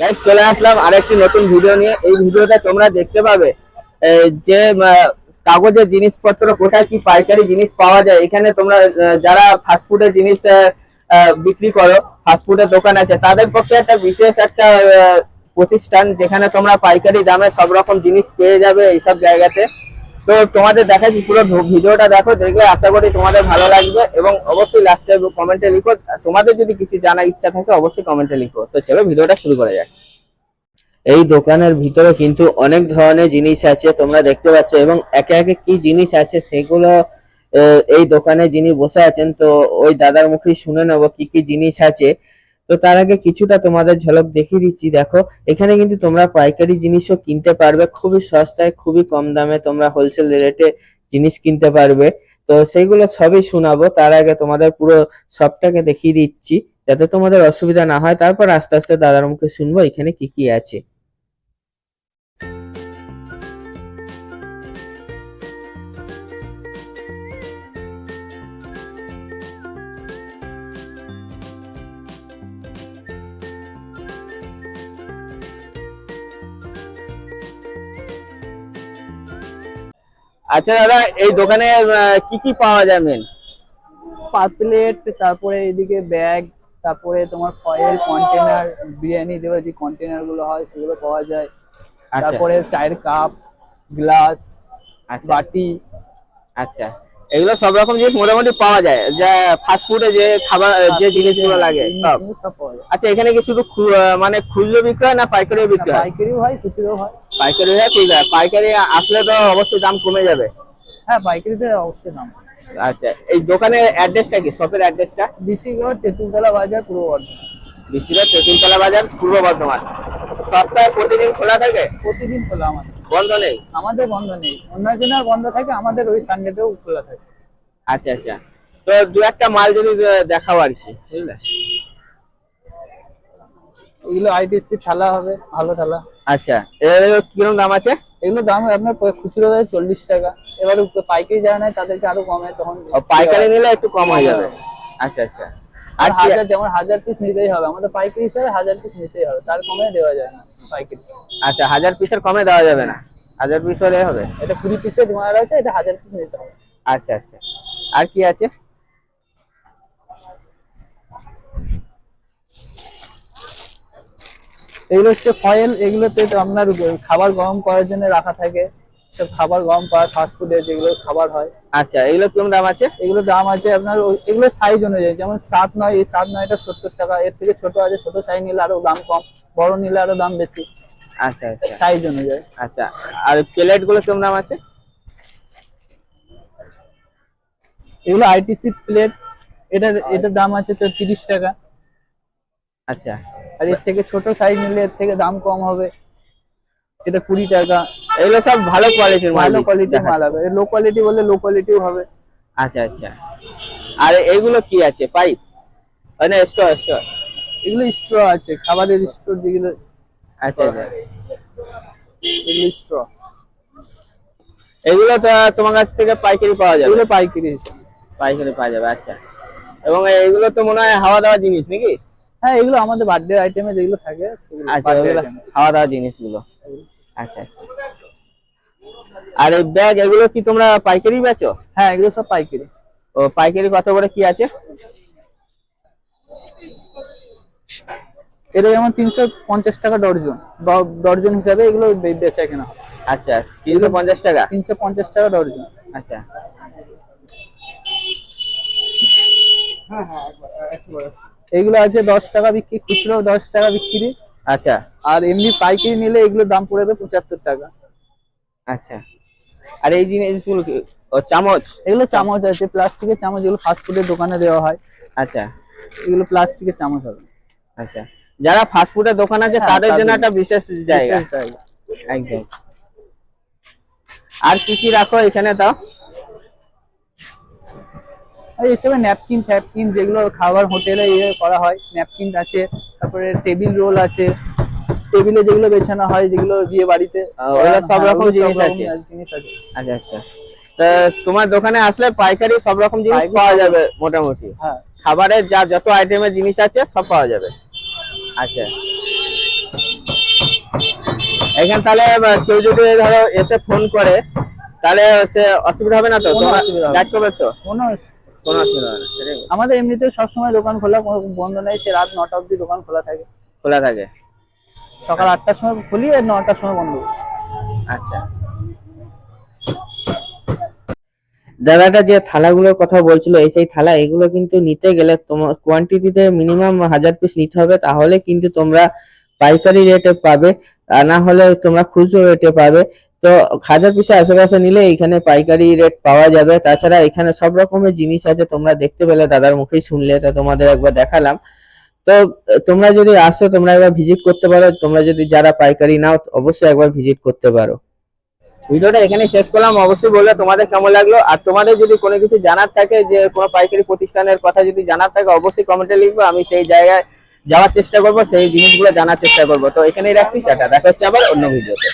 Guys চলে আসলাম আরেকটি নতুন ভিডিও নিয়ে। এই ভিডিওটা তোমরা দেখতে পাবে যে কাগজের জিনিসপত্র, কোথায় কি পাইকারি জিনিস পাওয়া যায়। এখানে তোমরা যারা ফাস্টফুডের জিনিস বিক্রি করো ফাস্টফুডের দোকান আছে, তাদের পক্ষে একটা বিশেষ একটা প্রতিষ্ঠান, যেখানে তোমরা পাইকারি দামে সব রকম জিনিস পেয়ে যাবে এইসব জায়গাতে। তো তোমাদের দেখাচ্ছি পুরো ভিডিওটা দেখো, দেখলে আশা করি তোমাদের ভালো লাগবে এবং অবশ্যই লাস্টে কমেন্টে লিখো। তোমাদের যদি কিছু জানার ইচ্ছা থাকে, অবশ্যই কমেন্টে লিখো। তো চলো, ভিডিওটা শুরু করা যাক। এই দোকানের ভিতরে কিন্তু অনেক ধরনের জিনিস আছে, তোমরা দেখতে পাচ্ছ, এবং একে একে কি জিনিস আছে সেগুলো এই দোকানে যিনি বসে আছেন, তো ওই দাদার মুখে শুনে নেব কি কি জিনিস আছে। তো তার আগে কিছুটা তোমাদের ঝলক দেখিয়ে দিচ্ছি, দেখো। এখানে কিন্তু তোমরা পাইকারি জিনিসও কিনতে পারবে, খুবই সস্তায়, খুবই কম দামে তোমরা হোলসেল রেটে জিনিস কিনতে পারবে। তো সেইগুলো সবই শোনাবো, তার আগে তোমাদের পুরো সবটাকে দেখিয়ে দিচ্ছি, যাতে তোমাদের অসুবিধা না হয়। তারপর আস্তে আস্তে দাদার মুখে শুনব এখানে কি কি আছে। আচ্ছা দাদা এই দোকানে কি কি পাওয়া যায় মেন পাতলেট তারপরে এদিকে ব্যাগ তারপরে তোমার ফয়েল কন্টেনার বিরিয়ানি দেওয়া যে কন্টেনারগুলো হয় সেগুলো পাওয়া যায়। আচ্ছা। তারপরে চায়ের কাপ গ্লাস আচ্ছা। বাটি। আচ্ছা। এগুলো সব রকম জিনিস মোটামুটি পাওয়া যায়। যা ফাস্ট ফুডে যে খাবার যে জিনিসগুলো লাগে সব। আচ্ছা এখানে কি শুধু মানে খুচরো বিক্রয় না পাইকারি বিক্রয়? হয় পাইকারিও হয় খুচরো হয়। পাইকারি হয় ঠিক আছে পাইকারি আসলে তো অবশ্যই দাম কমে যাবে। হ্যাঁ পাইকারিতে অবশ্যই দাম। আচ্ছা এই দোকানের অ্যাড্রেসটা কি? শপের অ্যাড্রেসটা? বিশিগড় তেঁতুলতলা বাজার পূর্ব বর্ধমান। বিশিরা তেঁতুলতলা বাজার পূর্ব বর্ধমান। সপ্তাহে প্রতিদিন খোলা থাকে? প্রতিদিন খোলা আমাদের। বন্ধ নেই? আমাদের বন্ধ নেই। অন্য জনের বন্ধ থাকে আমাদের ওই সানডেতেও খোলা থাকে। আচ্ছা আচ্ছা। তো দু একটা মাল যদি দেখাও আর কি বুঝলে? এগুলো আইটিসি থালা হবে ভালো থালা আচ্ছা এর কীরকম দাম আছে? এগুলো দাম আপনার খুচরো দাম চল্লিশ টাকা। এবার পাইকারি যারা নেয় তাদেরকে আরও কমে তখন পাইকারি নিলে একটু কম হয়ে যাবে। আচ্ছা আচ্ছা। আর হাজার যেমন হাজার পিস নিতেই হবে। আমাদের পাইকারি হিসাবে হাজার পিস নিতেই হবে। তার কমে দেওয়া যায় না পাইকারি। আচ্ছা হাজার পিসের কমে দেওয়া যাবে না। হাজার পিস হলে হবে। এটা কুড়ি পিসের মাল আছে এটা হাজার পিস নিতে হবে। আচ্ছা আচ্ছা। আর কি আছে? এগুলো হচ্ছে ফয়েল এগুলোতে আপনার খাবার গরম করার জন্য রাখা থাকে। সব খাবার গরম করা ফাস্ট ফুডের যেগুলো খাবার হয়। আচ্ছা এগুলো কীরকম দাম আছে? এগুলো দাম আছে আপনার এগুলো সাইজ অনুযায়ী যেমন সাত নয় এই সাত নয়টা সত্তর টাকা। এর থেকে ছোট আছে ছোট সাইজ নিলে আরও দাম কম বড় নিলে আরও দাম বেশি। আচ্ছা আচ্ছা। সাইজ অনুযায়ী। আচ্ছা আর প্লেটগুলো কীরকম দাম আছে? এগুলো আইটিসি প্লেট এটা এটার দাম আছে তো তিরিশ টাকা। আচ্ছা। আর এর থেকে ছোট সাইজ নিলে এর থেকে দাম কম হবে। এটা কুড়ি টাকা। এগুলো সব ভালো কোয়ালিটির ভালো কোয়ালিটির মাল হবে। লো কোয়ালিটি বলে লো কোয়ালিটিও হবে। আচ্ছা আচ্ছা। আর এগুলো কি আছে? পাইপ মানে স্টোর স্টোর এগুলো স্ট্র আছে। খাবারের স্টোর যেগুলো আচ্ছা আচ্ছা। এগুলো স্ট্র এগুলো তো তোমার কাছ থেকে পাইকারি পাওয়া যাবে। এগুলো পাইকারি। পাইকারি পাওয়া যাবে আচ্ছা। এবং এগুলো তো মনে হয় হাওয়া দাওয়া জিনিস নাকি? হ্যাঁ এগুলো আমাদের বার্থডে আইটেমে যেগুলো থাকে আচ্ছা ওগুলো খাওয়া দাওয়া জিনিসগুলো। আচ্ছা আচ্ছা। আর এই ব্যাগ এগুলো কি তোমরা পাইকারি বেচো? হ্যাঁ এগুলো সব পাইকারি। ও পাইকারি কত করে কি আছে? এটা যেমন তিনশো পঞ্চাশ টাকা ডর্জন। ডর্জন হিসাবে এগুলো বেচা কেনা আচ্ছা তিনশো পঞ্চাশ টাকা? তিনশো পঞ্চাশ টাকা ডর্জন। আচ্ছা। এগুলো আছে দশ টাকা বিক্রি খুচরো দশ টাকা বিক্রি। আচ্ছা। আর এমনি পাইকারি নিলে এগুলো দাম পড়বে পঁচাত্তর টাকা। আচ্ছা। আর এই জিনিসগুলো চামচ? এগুলো চামচ আছে প্লাস্টিকের চামচ এগুলো ফাস্ট ফুডের দোকানে দেওয়া হয়। আচ্ছা। এগুলো প্লাস্টিকের চামচ হবে। আচ্ছা। যারা ফাস্ট ফুডের দোকান আছে হ্যাঁ, তাদের জন্য একটা বিশেষ জায়গা। বিশেষ জায়গা। একদম। আর কি কি রাখো এখানে তাও আর এসবে ন্যাপকিন ফ্যাপকিন যেগুলো খাবার হোটেলে ইয়ে করা হয় ন্যাপকিন আছে তারপরে টেবিল রোল আছে টেবিলে যেগুলো বেছানো হয় যেগুলো বিয়ে বাড়িতে সব রকম জিনিস আছে। জিনিস আছে। আচ্ছা আচ্ছা। তা তোমার দোকানে আসলে পাইকারি সব রকম জিনিস পাওয়া যাবে মোটামুটি? হ্যাঁ। খাবারের যা যত আইটেমের জিনিস আছে সব পাওয়া যাবে। আচ্ছা। এখানে তাহলে কেউ যদি ধরো এসে ফোন করে তাহলে সে অসুবিধা হবে না তো? কোনো অসুবিধা হবে না। গাইড করবে তো? কোনো কোনো অসুবিধা হবে না সেটাই বলছি। আমাদের এমনিতে সবসময় দোকান খোলা কোনো বন্ধ নেই সে রাত নটা অবধি দোকান খোলা থাকে। খোলা থাকে। সকাল আটটার সময় খুলি আর নটার সময় বন্ধ। করি। আচ্ছা। দাদাটা যে থালাগুলোর কথা বলছিল এই সেই থালা এগুলো কিন্তু নিতে গেলে তোমার কোয়ান্টিটিতে মিনিমাম হাজার পিস নিতে হবে তাহলে কিন্তু তোমরা পাইকারি রেটে পাবে আর না হলে তোমরা খুচরো রেটে পাবে। তো হাজার পিসের আশেপাশে নিলে এখানে পাইকারি রেট পাওয়া যাবে। তাছাড়া এখানে সব রকমের জিনিস আছে, তোমরা দেখতে পেলে, দাদার মুখেই শুনলে, তা তোমাদের একবার দেখালাম। তো তোমরা যদি আসো, তোমরা একবার ভিজিট করতে পারো, তোমরা যদি যারা পাইকারি নাও, অবশ্যই একবার ভিজিট করতে পারো। ভিডিওটা এখানে শেষ করলাম, অবশ্যই বললে তোমাদের কেমন লাগল। আর তোমাদের যদি কোনো কিছু জানার থাকে, যে কোনো পাইকারি প্রতিষ্ঠানের কথা যদি জানার থাকে, অবশ্যই কমেন্টে লিখব, আমি সেই জায়গায় যাওয়ার চেষ্টা করব, সেই জিনিসগুলো জানার চেষ্টা করব। তো এখানেই রাখছি, টাটা। দেখা হচ্ছে আবার অন্য ভিডিওতে।